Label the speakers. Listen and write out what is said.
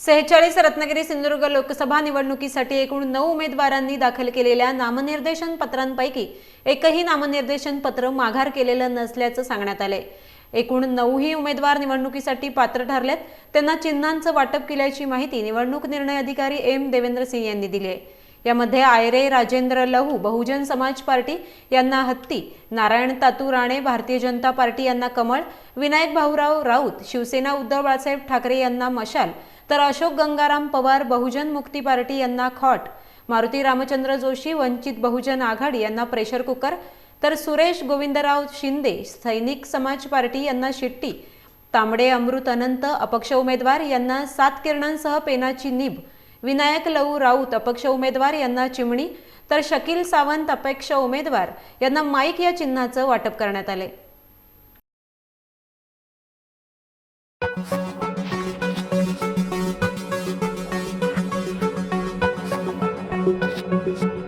Speaker 1: सेहेचाळीस रत्नागिरी सिंधुदुर्ग लोकसभा निवडणुकीसाठी एकूण नऊ उमेदवारांनी दाखल केलेल्या नामनिर्देशन पत्रांपैकी एकही नामनिर्देशन पत्र माघार केलेलं नसल्याचं सांगण्यात आलंय. एकूण नऊही उमेदवार निवडणुकीसाठी पात्र ठरलेत. त्यांना चिन्हांचं वाटप केल्याची माहिती निवडणूक निर्णय अधिकारी एम देवेंद्र सिंह यांनी दिली आहे. यामध्ये आयरे राजेंद्र लहू बहुजन समाज पार्टी यांना हत्ती नारायण तातू राणे भारतीय जनता पार्टी यांना कमळ विनायक भाऊराव राऊत शिवसेना उद्धव बाळासाहेब ठाकरे यांना मशाल तर अशोक गंगाराम पवार बहुजन मुक्ती पार्टी यांना खॉट. मारुती रामचंद्र जोशी वंचित बहुजन आघाडी यांना प्रेशर कुकर. तर सुरेश गोविंदराव शिंदे सैनिक समाज पार्टी यांना शिट्टी. तांबडे अमृत अनंत अपक्ष उमेदवार यांना सात किरणांसह पेनाची निब. विनायक लऊ राऊत अपक्ष उमेदवार यांना चिमणी. तर शकील सावंत अपक्ष उमेदवार यांना माईक या चिन्हाचं वाटप करण्यात आले. Thank you.